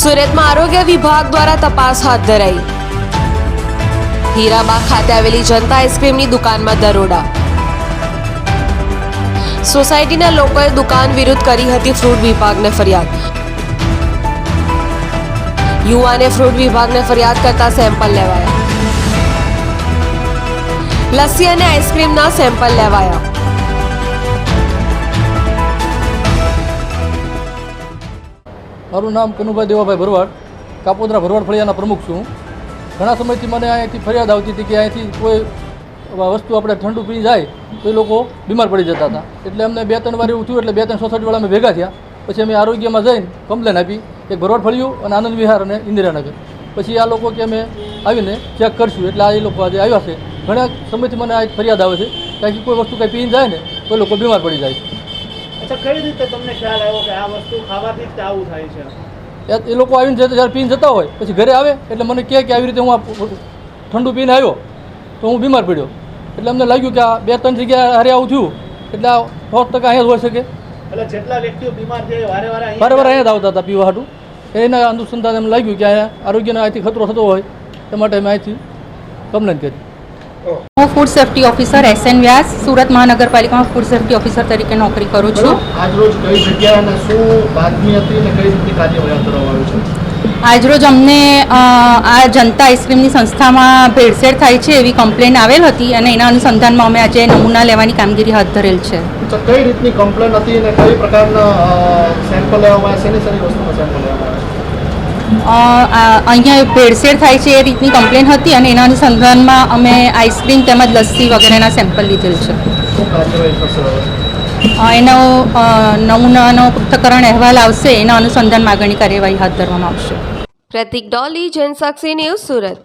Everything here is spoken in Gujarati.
સુરતમાં આરોગ્ય વિભાગ દ્વારા તપાસ હાથ ધરાઈ. હીરાબાગ ખાતે આવેલી જનતા આઈસ્ક્રીમની દુકાનમાં દરોડા. સોસાયટીના લોકોએ દુકાન વિરુદ્ધ કરી હતી ફ્રૂટ વિભાગને ફરિયાદ. યુવાને ફ્રૂટ વિભાગને ફરિયાદ કરતા સેમ્પલ લેવાયા. લસ્સી અને આઈસ્ક્રીમના સેમ્પલ લેવાયા. મારું નામ કનુભાઈ દેવાભાઈ ભરવાડ, કાપોદરા ભરવાડ ફળિયાના પ્રમુખ છું. ઘણા સમયથી મને અહીંયાથી ફરિયાદ આવતી હતી કે અહીંયાથી કોઈ વસ્તુ આપણે ઠંડુ પી જાય તો એ લોકો બીમાર પડી જતા હતા. એટલે અમને બે ત્રણ વાર એવું થયું, એટલે બે ત્રણ સોસાયટીવાળા અમે ભેગા થયા. પછી અમે આરોગ્યમાં જઈને કમ્પ્લેન આપી એક ભરવાડ ફળિયું અને આનંદ વિહાર અને ઇન્દિરાનગર. પછી આ લોકો કે અમે આવીને ચેક કરશું, એટલે આ એ લોકો આજે આવ્યા છે. ઘણા સમયથી મને આ ફરિયાદ આવે છે કારણ કે કોઈ વસ્તુ કંઈ પીને જાય ને એ લોકો બીમાર પડી જાય છે. અચ્છા કઈ રીતે તમને ખ્યાલ આવ્યો કે આ વસ્તુ ખાવાથી જ આવું થાય છે? એ- લોકો આવીને જતા જ્યારે પીને જતા હોય પછી ઘરે આવે એટલે મને કહે કે આવી રીતે હું આ ઠંડુ પીને આવ્યો તો હું બીમાર પડ્યો. એટલે અમને લાગ્યું કે આ બે ત્રણ જગ્યાએ હારે આવું થયું એટલે આ સો ટકા અહીંયા જ હોઈ શકે. એટલે જેટલા વ્યક્તિઓ બીમાર છે વારે વારે અહીંયા વારે વારે અહીંયા જ આવતા હતા પીવા હાટું. એના અનુસંધાન એમ લાગ્યું કે અહીંયા આરોગ્યનો અહીંથી ખતરો થતો હોય એ માટે અમે અહીંથી કમ્પ્લેન કરી. હું food safety officer S N Vyas Surat મહાનગરપાલિકામાં ફૂડ સેફ્ટી ઓફિસર તરીકે નોકરી કરું છું. આજ રોજ કઈ જગ્યાએ અને શું બાતમી હતી અને કઈ રીતની કાર્યવાહી કરવામાં આવી છે? આજરોજ અમને આ જનતા આઈસ્ક્રીમની સંસ્થામાં ભેળસેળ થાય છે એવી કમ્પ્લેન આવેલ હતી અને એના અનુસંધાનમાં અમે આજે નમૂના લેવાની કામગીરી હાથ ધરેલ છે. કઈ રીતની કમ્પ્લેન હતી અને કઈ પ્રકારના સેમ્પલ લેવામાં આવ્યા સેમ્પલ લેવામાં આ- અહીંયા ભેળસેળ થાય છે એ રીતની કમ્પ્લેન હતી અને એના અનુસંધાનમાં અમે આઈસ્ક્રીમ તેમજ લસ્સી વગેરેના સેમ્પલ લીધેલ છે. એનો નમૂનાનો પૃથ્થકરણ અહેવાલ આવશે, એના અનુસંધાન માગણી કાર્યવાહી હાથ ધરવામાં આવશે. પ્રતિક ડોલી, જનસાક્ષી ન્યૂઝ સુરત.